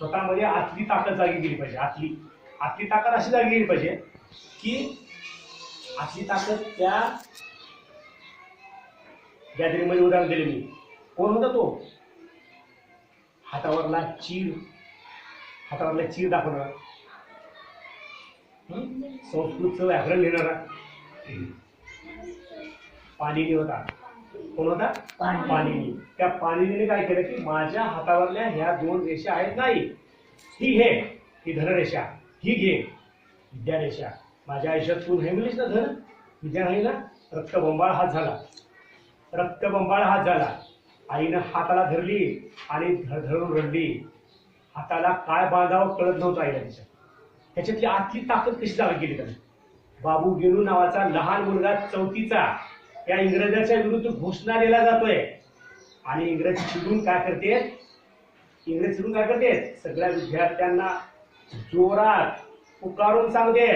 स्वतःमध्ये आतली ताकद जागी गेली पाहिजे. आतली आतली ताकद अशी जागी गेली पाहिजे की आतली ताकद त्या गॅदरिंगमध्ये उदाहरण दिले मी कोण होता तो? हातावरला चीर हातावरला चीर दाखवणारा. संस्कृतचं व्याकरण लिहिणारा. पाणी होता कोण होता पाणिनी. त्या पाणिनीने काय केलं की माझ्या हातावरल्या ह्या दोन रेषा आहेत नाही ही? घे. ही धनरेषा. ही घे. विद्यारेषा माझ्या आयुष्यात तू नाही म्हणलीस ना धन? विद्या नाही ना रक्तबंबाळ हात झाला. रक्तबंबाळ हात झाला. आईनं हाताला धरली आणि धर धरून रडली. हाताला काय बांधावं कळत नव्हतं आईला तिच्या त्याच्यातली आतली ताकद कशी जागी गेली त्याने? बाबू गेलू नावाचा लहान मुलगा चौथीचा. त्या इंग्रजाच्या विरुद्ध घोषणा दिला जातोय. आणि इंग्रज चिडून काय करते? इंग्रज चिडून काय करते? सगळ्या विद्यार्थ्यांना जोरात पुकारून सांगते.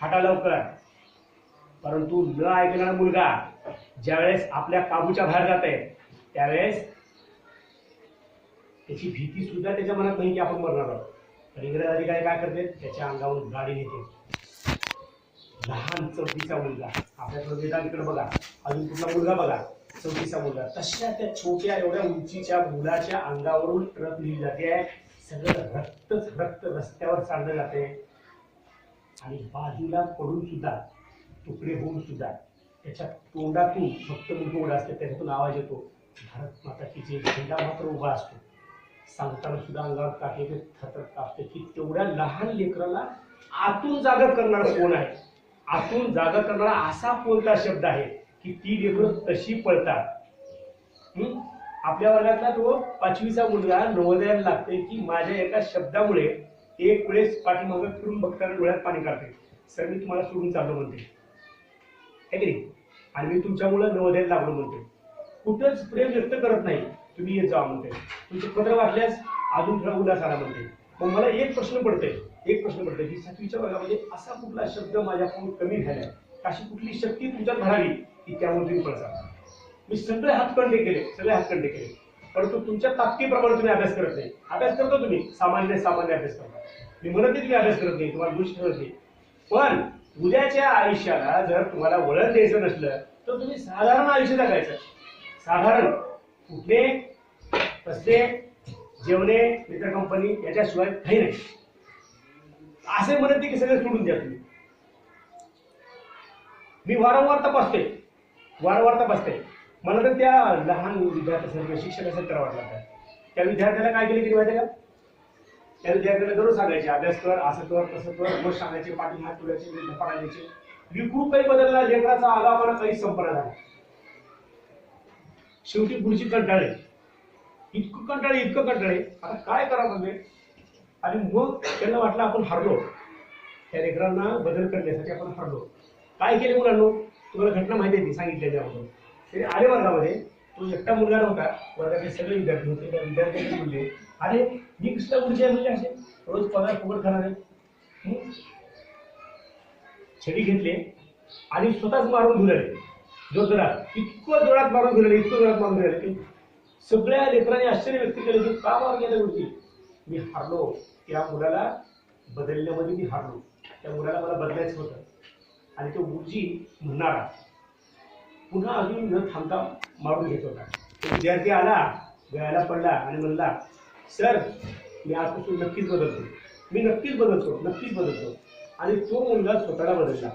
हाटा लवकर. परंतु न ऐकणारा मुलगा ज्यावेळेस आपल्या काबूच्या बाहेर जाते त्यावेळेस त्याची भीती सुद्धा त्याच्या मनात नाही की आपण मरणार आहोत. तर इंग्रज अधिकारी काय करते? त्याच्या अंगावर गाडी घेते लहान चौथीचा मुलगा. आपल्या वेदांकडे बघा. अजून कुठला मुलगा बघा? चौथीचा मुलगा. तशा त्या छोट्या एवढ्या उंचीच्या मुलाच्या अंगावरून ट्रक लिहिली जाते. सगळं रक्तच रक्त रस्त्यावर चाललं जाते. आणि बाजूला पडून सुद्धा तुकडे होऊन सुद्धा त्याच्या तोंडातून फक्त मुलगा असते त्याच्यातून आवाज येतो. भारत माता की जे झेंडा मात्र उभा असतो. सांगताना सुद्धा अंगावर काटे थरथर कापते की तेवढ्या लहान लेकराला आतून जागा करणारा कोण आहे? आतून जागा करणारा असा कोणता शब्द आहे की ती लेकरं तशी पळतात? आपल्या वर्गातला तो पाचवीचा मुलगा नवोदयाला लागते की माझ्या एका शब्दामुळे एक वेळेस पाठीमागं फिरून बघताना डोळ्यात पाणी काढते सर मी तुम्हाला सोडून चाललो म्हणते. है की नाही? आणि मी तुमच्यामुळे नवोदयाला लागलो म्हणते. कुठंच प्रेम व्यक्त करत नाही. तुम्ही येत जा म्हणते. तुमचे पत्र वाचल्यास अजून थोडा उल्हास आला म्हणते. मग मला एक प्रश्न पडतोय. एक प्रश्न पडतोय की सातवीच्या वर्गामध्ये असा कुठला शब्द माझ्याकडून कमी झालाय? अशी कुठली शक्ती तुमच्यात भरावी की त्यामुळे तुम्ही पडता मी सगळे हातकंडे केले सगळे हातकंडे केले. परंतु तुमच्या ताकदीप्रमाणे तुम्ही अभ्यास करत नाही. अभ्यास करतो तुम्ही. सामान्य सामान्य अभ्यास करता. मी म्हणत नाही तुम्ही अभ्यास करत नाही तुम्हाला दोष ठरत नाही. पण उद्याच्या आयुष्याला जर तुम्हाला वळण द्यायचं नसलं तर तुम्ही साधारण आयुष्य जगायचं. साधारण उठणे बसणे जेवणे मित्र कंपनी याच्याशिवाय काही नाही. असे म्हणत की सगळे सोडून द्या तुम्ही. मी वारंवार तपासते वारंवार तपासते मला तर त्या लहान विद्यार्थ्यासारखं शिक्षकासारखं करावं वाटलं त्या विद्यार्थ्याला काय केलं की माहिती का? त्या विद्यार्थ्याला दररोज सांगायचे अभ्यास कर असं कर तसं कर मग सांगायचे पाठी हात तुलायचे धपाडा द्यायचे विकृत काही बदलला लेकराचा आगापणा काही संपला झाला शेवटी गुरुजी कंटाळे. इतकं कंटाळे इतकं कंटाळे. आता काय करा म्हणजे आणि मग त्यांना वाटलं आपण हरलो. त्या लेकरांना बदल करण्यासाठी आपण हरलो. काय केले मुलांनो? तुम्हाला घटना माहिती आहे ती सांगितली अगोदर ते आले वर्गामध्ये. तो एकटा मुलगा नव्हता. वर्गाचे सगळे विद्यार्थी होते. त्या विद्यार्थ्यांनी बोलले अरे मी कसला पुढचे आहे म्हणजे असे? रोज पगार फुकट खाणार. आहे छडी घेतले आणि स्वतःच मारून धुलाले. जोरदारात इतकं जोरात मारून धुलाले इतकं जोरात मारून धुलाले. की सगळ्या लेकरांनी आश्चर्य व्यक्त केलं की का मारून गेल्या गोष्टी मी हारलो त्या मुलाला बदलण्यामध्ये मी हारलो. त्या मुलाला मला बदलायचं होतं. आणि तो गुरुजी म्हणणारा पुन्हा अजून न थांबता मारून घेत होता. तो विद्यार्थी आला गळ्याला पडला आणि म्हणला सर मी आजपासून नक्कीच बदलतो. मी नक्कीच बदलतो नक्कीच बदलतो. आणि तो मुलगा स्वतःला बदलला.